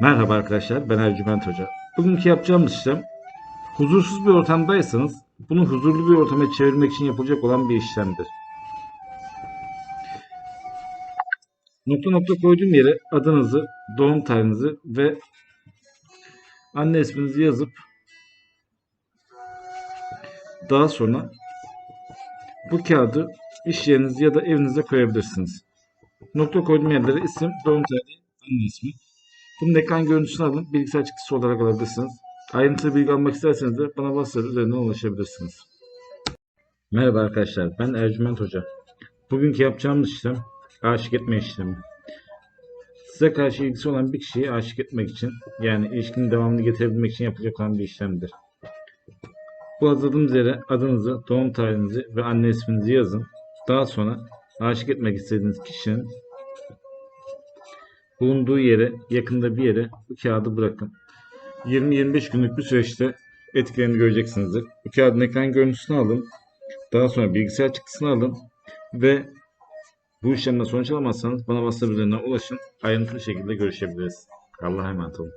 Merhaba arkadaşlar, ben Ercüment Hoca. Bugünkü yapacağımız işlem, huzursuz bir ortamdaysanız bunu huzurlu bir ortama çevirmek için yapılacak olan bir işlemdir. Nokta nokta koyduğum yere adınızı, doğum tarihinizi ve anne isminizi yazıp daha sonra bu kağıdı iş yeriniz ya da evinize koyabilirsiniz. Nokta koyduğum yerlere isim, doğum tarihi, anne ismi. Bunun ekran görüntüsünü alın, bilgisayar çıktısı olarak alabilirsiniz. Ayrıntılı bilgi almak isterseniz de bana WhatsApp üzerinden ulaşabilirsiniz. Merhaba arkadaşlar, ben Ercüment Hoca. Bugünkü yapacağımız işlem aşık etme işlemi. Size karşı ilgisi olan bir kişiyi aşık etmek için, yani ilişkinin devamını getirebilmek için yapılacak olan bir işlemdir. Bu hazırladığımız yere adınızı, doğum tarihinizi ve anne isminizi yazın. Daha sonra aşık etmek istediğiniz kişinin bulunduğu yere, yakında bir yere bu kağıdı bırakın. 20-25 günlük bir süreçte etkilerini göreceksinizdir. Bu kağıdın ekran görüntüsünü alın. Daha sonra bilgisayar çıktısını alın ve bu işlemden sonuç alamazsanız bana WhatsApp üzerinden ulaşın. Ayrıntılı şekilde görüşebiliriz. Allah'a emanet olun.